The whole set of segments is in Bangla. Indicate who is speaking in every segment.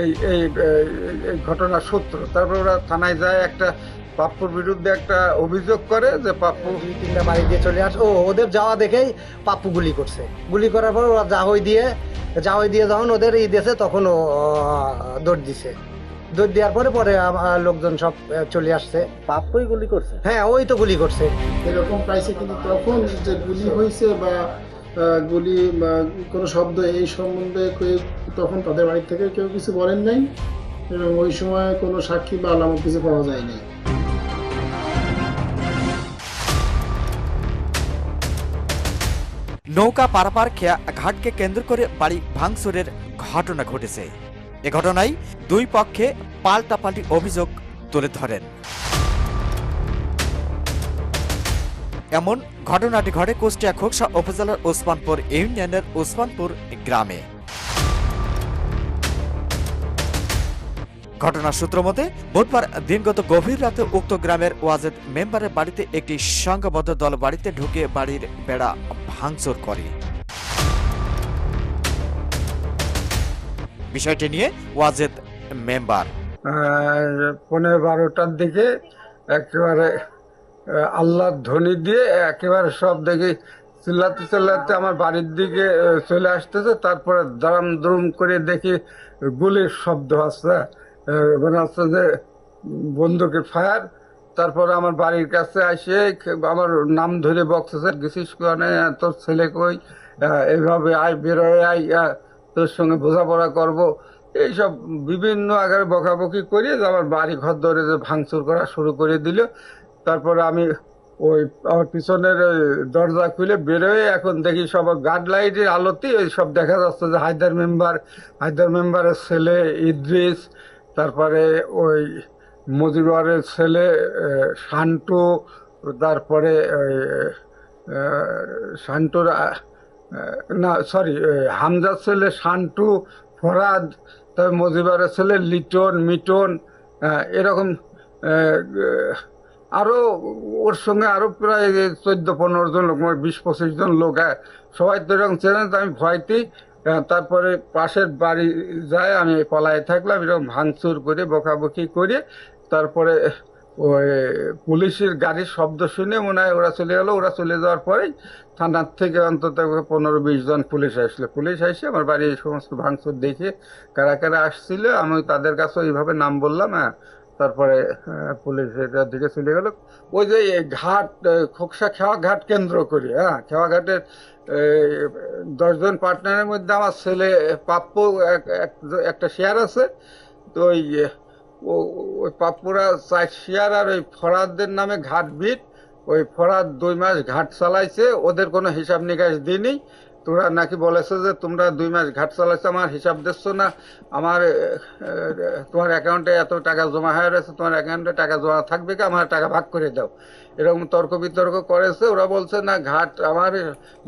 Speaker 1: এই এই ঘটনার সূত্র তারপর ওরা থানায় যায় একটা পাপ্পুর বিরুদ্ধে একটা অভিযোগ করে যে পাপ্পু
Speaker 2: তিনটা বাড়ি দিয়ে চলে আস। ও ওদের যাওয়া দেখেই পাপ্পু গুলি করছে। গুলি করার পর ওরা জাহই দিয়ে জাহই দিয়ে যখন ওদের ই দিয়েছে তখন ও দৌড় দিছে। দৌড় দেওয়ার পরে পরে লোকজন সব চলে আসছে।
Speaker 3: পাপ্পই গুলি করছে?
Speaker 2: হ্যাঁ ওই তো গুলি করছে।
Speaker 4: এরকম পাইছে কিন্তু তখন যে গুলি হয়েছে বা গুলি বা কোনো শব্দ এই সম্বন্ধে তখন তাদের বাড়ি থেকে কেউ কিছু বলেন নাই এবং ওই সময় কোনো সাক্ষী বা আলামত কিছু পাওয়া যায় নাই।
Speaker 5: নৌকা পারাপার খেয়া ঘাটকে কেন্দ্র করে বাড়ি ভাঙচুরের ঘটনা ঘটেছে। এ ঘটনায় দুই পক্ষে পাল্টাপাল্টি অভিযোগ তুলে ধরেন। এমন ঘটনাটি ঘটে কুষ্টিয়া খোকসা উপজেলার ওসমানপুর ইউনিয়নের ওসমানপুর গ্রামে। ঘটনার সূত্র মতে, বুধবার দিনগত গভীর রাতে উক্ত গ্রামের ওয়াজেদ মেম্বারের বাড়িতে একটি সংঘবদ্ধ দল বাড়িতে ঢুকে বাড়ির বেড়া ভাঙচুর করে। বিষয়টি নিয়ে ওয়াজেদ মেম্বার।
Speaker 1: পনেরো বারোটার দিকে একেবারে আল্লাহর ধ্বনি দিয়ে একেবারে সব দেখি চিল্লাতে চিল্লাতে আমার বাড়ির দিকে চলে আসতেছে। তারপরে দারাম দুরুম করে দেখি গুলির শব্দ আসছে মনে হচ্ছে যে বন্দুকের ফায়ার। তারপরে আমার বাড়ির কাছে আসে, আমার নাম ধরে বক্সেছে গেছিস কোনে? তোর ছেলে কই? এইভাবে আয় বেরোয় আয় তোর সঙ্গে বোঝাপড়া করব। এইসব বিভিন্ন আকারে বকাবকি করে যে আমার বাড়ি ঘর ধরে যে ভাঙচুর করা শুরু করে দিল। তারপরে আমি ওই, আমার পিছনের দরজা খুলে বেরোয়, এখন দেখি সব গার্ড লাইটের আলোতে ওই সব দেখা যাচ্ছে যে হায়দার মেম্বার, হায়দার মেম্বারের ছেলে ইদ্রিস, তারপরে ওই মজিবরের ছেলে শান্টু, তারপরে শান্টুর না সরি হামজার ছেলে শান্টু, ফরাদ, তারপর মজিবরের ছেলে লিটন, মিটন এরকম আহ, আরও ওর সঙ্গে আরও প্রায় চোদ্দ পনেরো জন লোক মানে বিশ পঁচিশ জন লোক হ্যাঁ। সবাই তো এরকম চেনেন আমি ভয়তেই আহ, তারপরে পাশের বাড়ি যায় আমি পলায় থাকলাম এরকম ভাঙচুর করে বকাবকি করে তারপরে ওই পুলিশের গাড়ির শব্দ শুনে মনে হয় ওরা চলে গেলো। ওরা চলে যাওয়ার পরেই থানার থেকে অন্তত পনেরো বিশ জন পুলিশ আসলো। পুলিশ এসে আমার বাড়ির সমস্ত ভাঙচুর দেখে কারা কারা আসছিল আমি তাদের কাছে এইভাবে নাম বললাম হ্যাঁ। তারপরে পুলিশ এটার দিকে চলে গেল। ওই যে ঘাট খোকসা খেওয়া ঘাট কেন্দ্র করি হ্যাঁ খেওয়া ঘাটের দশজন পার্টনারের মধ্যে আমার ছেলে, পাপ্পু, এক- এক- একটা শেয়ার আছে। তো ওই ওই পাপ্পুরা চার শেয়ার আর ওই ফরাদদের নামে ঘাট বিট ওই ফরাদ দুই মাস ঘাট চালাইছে, ওদের কোনো হিসাব নিকাশ দিইনি। তোরা নাকি বলেছে যে তোমরা দুই মাস ঘাট চালাইছো, আমার হিসাব দিচ্ছ না? আমার তোমার অ্যাকাউন্টে এত টাকা জমা হয়ে রয়েছে, তোমার অ্যাকাউন্টে টাকা জমা থাকবে কি? আমার টাকা ভাগ করে দাও। এরকম তর্ক বিতর্ক করেছে, ওরা বলছে, না, ঘাট আমার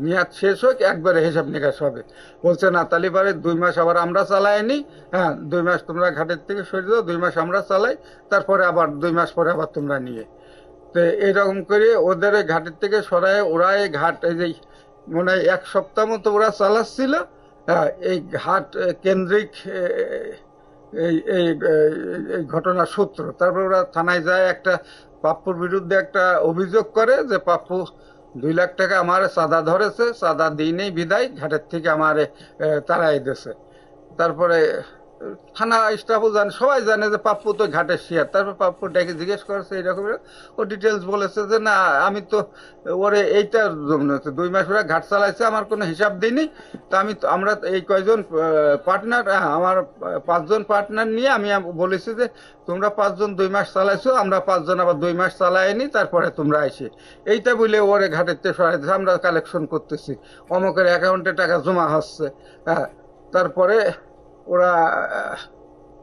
Speaker 1: মেয়াদ শেষ হোক, একবারে হিসাব নিকাশ হবে। বলছে না তাহলে পরে দুই মাস আবার আমরা চালাইনি। হ্যাঁ দুই মাস তোমরা ঘাটের থেকে সরে দাও দুই মাস আমরা চালাই, তারপরে আবার দুই মাস পরে আবার তোমরা নিয়ে। তো এরকম করে ওদের ঘাটের থেকে সরায়, ওরাই ঘাট, এই যে মনে হয় এক সপ্তাহ মতো ওরা চালাচ্ছিল। হ্যাঁ, এই ঘাট কেন্দ্রিক এই এই ঘটনার সূত্র। তারপর ওরা থানায় যায় একটা পাপ্পুর বিরুদ্ধে একটা অভিযোগ করে যে পাপ্পু দুই লাখ টাকা আমার চাঁদা ধরেছে চাঁদা দিইনি বিদায় ঘাটের থেকে আমার তারাই দিয়েছে। তারপরে থানা স্টাফও জানে, সবাই জানে যে পাপ্পু তো ঘাটের শেয়ার। তারপর পাপ্পু ডেকে জিজ্ঞেস করছে এরকম। ও ডিটেলস বলেছে যে, না, আমি তো, ওরে এইটার জন্য তো দুই মাস ওরা ঘাট চালাইছে, আমার কোনো হিসাব দিইনি। তা আমি তো- আমরা এই কয়জন পার্টনার আমার পাঁচজন পার্টনার নিয়ে আমি বলেছি যে, তোমরা পাঁচজন দুই মাস চালাইছো, আমরা পাঁচজন আবার দুই মাস চালাইনি, তারপরে তোমরা আইসে। এইটা বলে ওরে ঘাটের থেকে সরাইছে আমরা কালেকশন করতেছি। অমকের অ্যাকাউন্টে টাকা জমা হচ্ছে। হ্যাঁ তারপরে ওরা,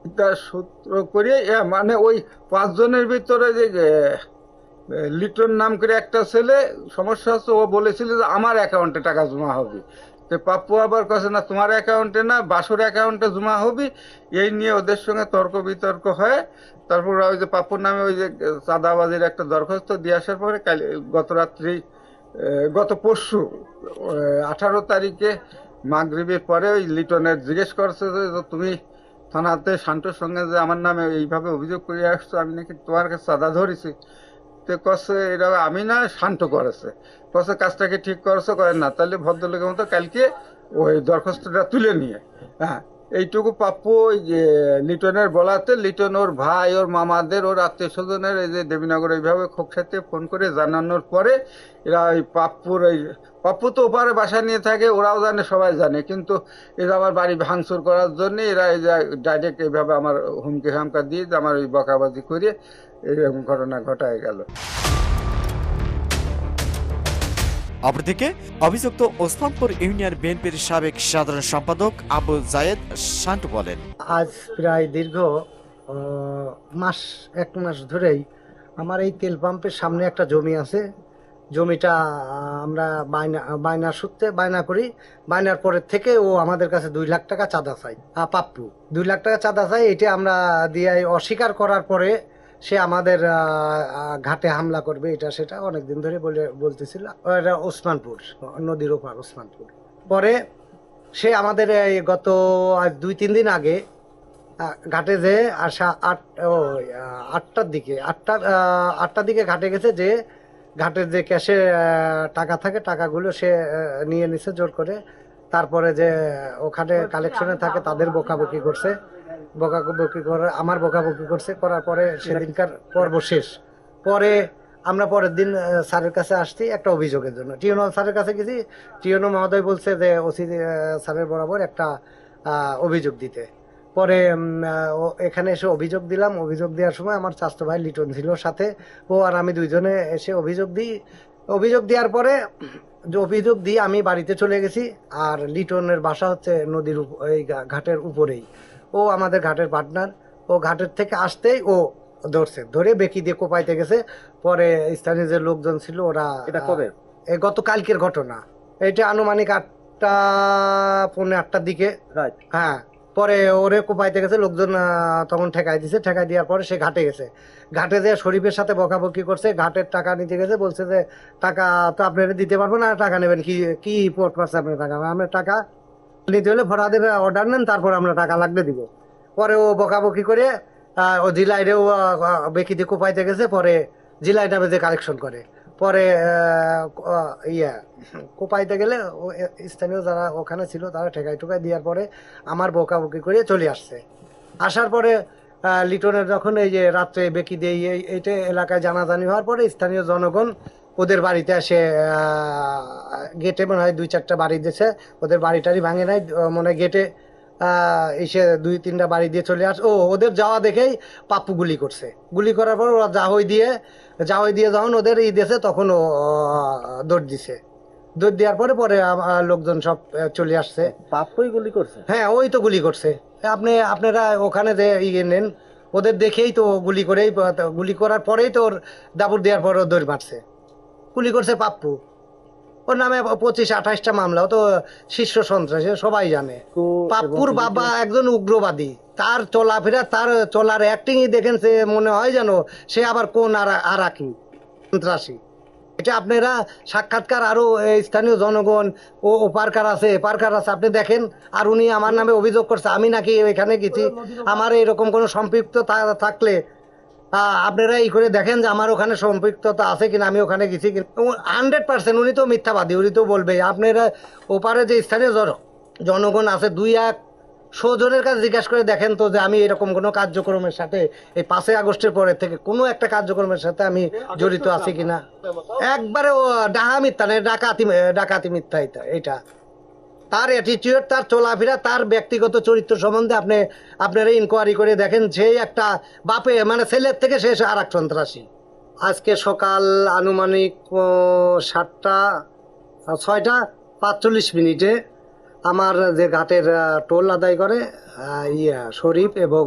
Speaker 1: এটা সূত্র করে মানে ওই পাঁচজনের ভিতরে যে লিটন নাম করে একটা ছেলে, সমস্যা হচ্ছে ও বলেছিল যে আমার অ্যাকাউন্টে টাকা জমা হবে। তো পাপ্পু আবার কাছে না, তোমার অ্যাকাউন্টে না, বাসুর অ্যাকাউন্টে জমা হবে। এই নিয়ে ওদের সঙ্গে তর্ক বিতর্ক হয়। তারপর ওই যে পাপ্পুর নামে ওই যে চাঁদাবাজির একটা দরখাস্ত দিয়ে আসার পরে কাল, গত রাত্রি গত পরশু আঠারো তারিখে মাগরিবের পরে ওই লিটনের জিজ্ঞেস করছে যে তুমি থানাতে শান্তর সঙ্গে যে আমার নামে এইভাবে অভিযোগ করে আসছো, আমি নাকি তোমার কাছে চাঁদা ধরেছি। তো কছে এটা আমি না, শান্ত করেছে। কছে কাজটাকে ঠিক করেছ? করেন না তাহলে ভদ্রলোকের মতো কালকে ওই দরখাস্তটা তুলে নিয়ে। হ্যাঁ এইটুকু প্রাপ্য ওই লিটনের বলাতে, লিটন ওর ভাই, ওর মামাদের, ওর আত্মীয় স্বজনের এই যে দেবীনগর এইভাবে খোকসাতে ফোন করে জানানোর পরে এরা ওই পাপ্পুর ওই পাপ্পু তো ওপারে বাসা নিয়ে থাকে ওরাও জানে সবাই জানে। কিন্তু এরা আমার বাড়ি ভাঙচুর করার জন্য এরা এই যে ডাইরেক্ট এইভাবে আমার হুমকি হামকা দিয়ে যে আমার ওই বকাবাজি করে এরকম ঘটনা ঘটায় গেল।
Speaker 5: অপরদিকে অভিযুক্ত ওসমানপুর ইউনিয়ন বিএনপির সাবেক সাধারণ সম্পাদক আবু জায়েদ শান্টু বলেন
Speaker 2: আজ প্রায় দীর্ঘ মাস এক মাস ধরেই আমার এই তেল পাম্পের সামনে একটা জমি আছে। জমিটা আমরা বায়না বায়নার সূত্রে বায়না করি। বায়নার পরের থেকে ও আমাদের কাছে দুই লাখ টাকা চাঁদা চাই পাপ্পু। দুই লাখ টাকা চাঁদা চাই এটা আমরা দিয়ে অস্বীকার করার পরে সে আমাদের ঘাটে হামলা করবে, এটা সেটা অনেকদিন ধরে বলে, বলতেছিল। এটা ওসমানপুর, নদীর ওপার ওসমানপুর। পরে সে আমাদের এই গত দুই, তিন দিন আগে ঘাটে যে আসা আট, ও আটটার দিকে আটটা আটটার দিকে ঘাটে গেছে যে ঘাটের যে ক্যাশে টাকা থাকে টাকাগুলো সে নিয়ে নিছে জোর করে। তারপরে যে ওখানে কালেকশনে থাকে তাদের বকাবকি করছে। বকাবকি করে আমার বকাবকি করছে করার পরে সেদিনকার পর্ব শেষ। পরে আমরা পরের দিন স্যারের কাছে আসছি একটা অভিযোগের জন্য। টিওনো স্যারের কাছে গেছি। টিওনো মহোদয় বলছে যে ওসি স্যারের বরাবর একটা অভিযোগ দিতে। পরে এখানে এসে অভিযোগ দিলাম। অভিযোগ দেওয়ার সময় আমার স্বাস্থ্য ভাই লিটন ছিল সাথে। ও আর আমি দুইজনে এসে অভিযোগ দিই। অভিযোগ দেওয়ার পরে যে অভিযোগ দিয়ে আমি বাড়িতে চলে গেছি। আর লিটনের বাসা হচ্ছে নদীর এই ঘাটের উপরেই। ও আমাদের ঘাটের পার্টনার। ও ঘাটের থেকে আসতেই ও ধরছে। ধরে বেকি দিয়ে কোপাইতে গেছে। পরে স্থানীয় যে লোকজন ছিল ওরা
Speaker 3: এটা কবে?
Speaker 2: এ গত কালকের ঘটনা। এটা আনুমানিক আটটা পৌনে আটটার দিকে। হ্যাঁ। পরে ওরে কোপাইতে গেছে, লোকজন তখন ঠেকাই দিছে। ঠেকাই দেওয়ার পরে সে ঘাটে গেছে। ঘাটে যেয়ে শরীফের সাথে বকাবকি করছে, ঘাটের টাকা নিতে গেছে, বলছে যে, টাকা তো আপনারা দিতে পারব না, টাকা নেবেন। কি কি পোর্ট পারছে আপনার টাকা? আমরা টাকা নিতে হলে ফরাদের অর্ডার নেন, তারপর আমরা টাকা লাগবে দিব। পরে ও বকাবকি করে ও জিলাইরেও বেকি দিয়ে কোপাইতে গেছে, পরে জিলাই নামে যে কালেকশন করে। পরে ইয়া, কোপাইতে গেলে স্থানীয় যারা ওখানে ছিল তারা ঠেকাই টুকাই দেওয়ার পরে আমার বকাবকি করে চলে আসছে। আসার পরে লিটনের যখন এই যে রাত্রে বেঁকি দিয়ে এই- এইটা এলাকায় জানাজানি হওয়ার পরে স্থানীয় জনগণ ওদের বাড়িতে এসে গেটে মনে হয় দুই চারটা বাড়ি দিয়েছে ওদের বাড়িটারি ভাঙে নাই মনে গেটে এসে দুই তিনটা বাড়ি দিয়ে চলে আস ও ওদের যাওয়া দেখেই পাপ্পু গুলি করছে। গুলি করার পর ওরা জাহই দিয়ে জাহই দিয়ে যখন ওদের ই দিয়েছে তখন ও দৌড় দিছে। দৌড় দেওয়ার পরে পরে লোকজন সব চলে আসছে।
Speaker 3: পাপ্পই গুলি করছে?
Speaker 2: হ্যাঁ ওই তো গুলি করছে। আপনি আপনারা ওখানে যে ইয়ে নেন ওদের দেখেই তো গুলি করেই গুলি করার পরেই তো ওর দাবুর দেওয়ার পর ও দৌড় মারছে। গুলি করছে পাপ্পু। ওর নামে পঁচিশ আঠাশটা মামলা ও তো শীর্ষ সন্ত্রাসী সবাই জানে। পাপ্পুর বাবা একজন উগ্রবাদী। তার চলাফেরা তার চলার অ্যাক্টিংই দেখেন সে মনে হয় যেন সে আবার কোন আর আরাকি সন্ত্রাসী। এটা আপনারা সাক্ষাৎকার আরও এই স্থানীয় জনগণ ও পার্কার আছে পার্কার আছে আপনি দেখেন। আর উনি আমার নামে অভিযোগ করছে আমি নাকি এখানে গেছি। আমার এরকম কোনো সম্পৃক্ত থাকলে আপনারা এই করে দেখেন যে আমার ওখানে সম্পৃক্ততা আছে কিনা, আমি ওখানে গেছি কিনা। হান্ড্রেড পার্সেন্ট উনি তো মিথ্যাবাদী, উনি তো বলবে, আপনারা ওপারে যে স্থানীয় জন- জনগণ আছে দুই এক জনের কাছে জিজ্ঞাসা করে দেখেন তো যে আমি এরকম কোনো কার্যক্রমের সাথে, এই পাঁচই আগস্টের পরে থেকে কোনো একটা কার্যক্রমের সাথে আমি জড়িত আছি কিনা। একবারে ডাহা মিথ্যা না, ডাকাতি ডাকাতি মিথ্যা এটা তার অ্যাটিটিউড তার চলাফেরা তার ব্যক্তিগত চরিত্র সম্বন্ধে আপনি আপনারা ইনকোয়ারি করে দেখেন সেই একটা বাপে মানে ছেলের থেকে শেষ আর এক সন্ত্রাসী। আজকে সকাল আনুমানিক সাতটা ছয়টা পাঁচচল্লিশ মিনিটে আমার যে ঘাটের টোল আদায় করে ইয়া শরীফ এবং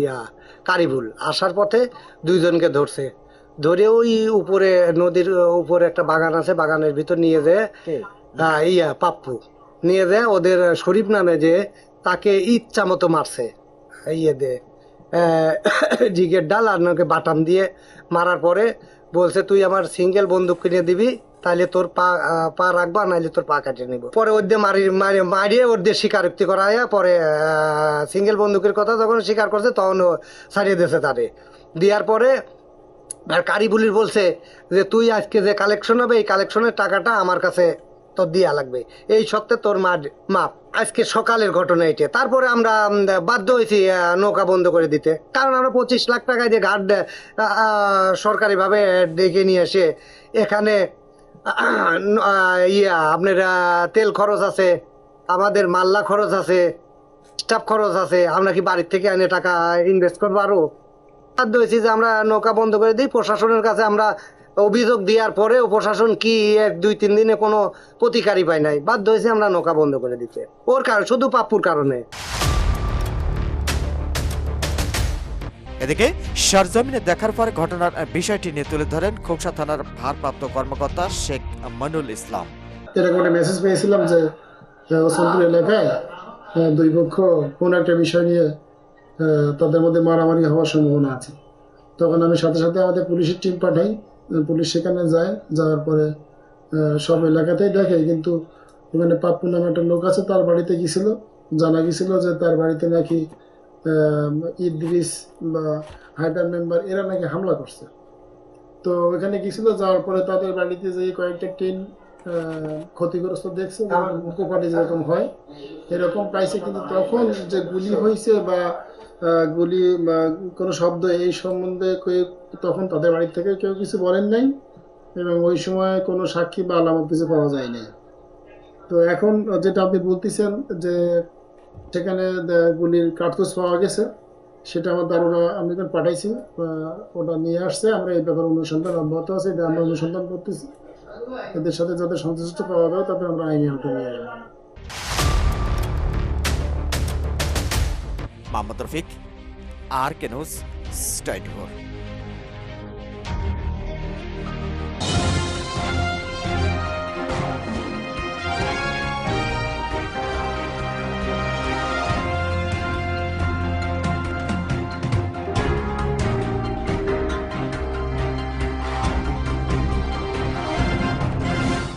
Speaker 2: ইয়া কারিবুল আসার পথে দুইজনকে ধরছে। ধরে ওই উপরে নদীর উপরে একটা বাগান আছে বাগানের ভিতর নিয়ে যেয়ে ইয়া পাপ্পু। নিয়ে যায় ওদের শরীফ নামে যে তাকে ইচ্ছা মতো মারছে। ইয়ে দে জিগের ডাল আর নাকি বাটাম দিয়ে মারার পরে বলছে, তুই আমার সিঙ্গেল বন্দুক কিনে দিবি তাহলে তোর পা পা রাখবা নাহলে তোর পা কাটিয়ে নিব। পরে ওর দিয়ে মারি, মারি- মারিয়ে ওর দিয়ে স্বীকারোক্তি করাইয়া পরে সিঙ্গেল বন্দুকের কথা যখন স্বীকার করছে, তখন ছাড়িয়ে দিয়েছে তারে। দেওয়ার পরে আর কারিবুলির বলছে যে, তুই আজকে যে কালেকশন হবে, এই কালেকশনের টাকাটা আমার কাছে তোর দিয়া লাগবে। এই সত্ত্বে তোর মা মাপ আজকে সকালের ঘটনা এটা। তারপরে আমরা বাধ্য হয়েছি নৌকা বন্ধ করে দিতে। কারণ আমরা পঁচিশ লাখ টাকায় যে আহ, সরকারিভাবে ডেকে নিয়ে এসে এখানে ইয়া আপনার তেল খরচ আছে আমাদের মাল্লা খরচ আছে স্টাফ খরচ আছে আমরা কি বাড়ির থেকে এনে টাকা ইনভেস্ট করব আরও? বাধ্য হয়েছি যে আমরা নৌকা বন্ধ করে দিই। প্রশাসনের কাছে আমরা অভিযোগ দেওয়ার পরেও প্রশাসন কি এক দুই তিন দিনে কোনো প্রতিকারই পায় নাই। বাধ্য হয়েছে আমরা নৌকা বন্ধ করে দিতে। ওর কারণ শুধু পাপ্পুর কারণে।
Speaker 5: এদিকে সরজমিনে দেখার পর ঘটনার বিষয়টি নিয়ে তুলে ধরেন খোকসা থানার ভারপ্রাপ্ত কর্মকর্তা শেখ মনুল ইসলাম।
Speaker 4: এরকম একটা মেসেজ পেয়েছিলাম যে হোসেনপুর এলাকায় দুই পক্ষ কোন একটা বিষয় নিয়ে তাদের মধ্যে মারামারি হওয়ার সম্ভাবনা আছে। তখন আমি সাথে সাথে আমাদের পুলিশের টিম পাঠাই। পুলিশ সেখানে যায়, যাওয়ার পরে সব এলাকাতেই দেখে, কিন্তু ওখানে পাপ্পু নামে একটা লোক আছে, তার বাড়িতে গেছিল জানা গেছিল যে তার বাড়িতে নাকি ইদ্রিস বা হায়দার মেম্বার, এরা নাকি হামলা করছে। তো ওখানে গেছিল যাওয়ার পরে তাদের বাড়িতে যে কয়েকটা টিন ক্ষতিগ্রস্ত দেখছে কোপাটি যেরকম হয়, এরকম পাইছে, কিন্তু তখন যে গুলি হয়েছে বা গুলি বা কোনো শব্দ এই সম্বন্ধে তখন তাদের বাড়ি থেকে কেউ কিছু বলেন নাই এবং ওই সময় কোনো সাক্ষী বা আলামত কিছু পাওয়া যায় নাই তো এখন যেটা আপনি বলতেছেন যে সেখানে গুলির কার্তুজ পাওয়া গেছে, সেটা আমার দারোগা আমি যখন পাঠাইছি ওটা নিয়ে আসছে। আমরা এই ব্যাপারে অনুসন্ধান অব্যাহত আছে, এটা আমরা অনুসন্ধান করতেছি। এদের সাথে যাতে সন্তুষ্ট পাওয়া যায় তাতে আমরা আইনি হাতে নিয়ে যাব
Speaker 5: মোহাম্মদ রফিক আর কেনুস স্টাইট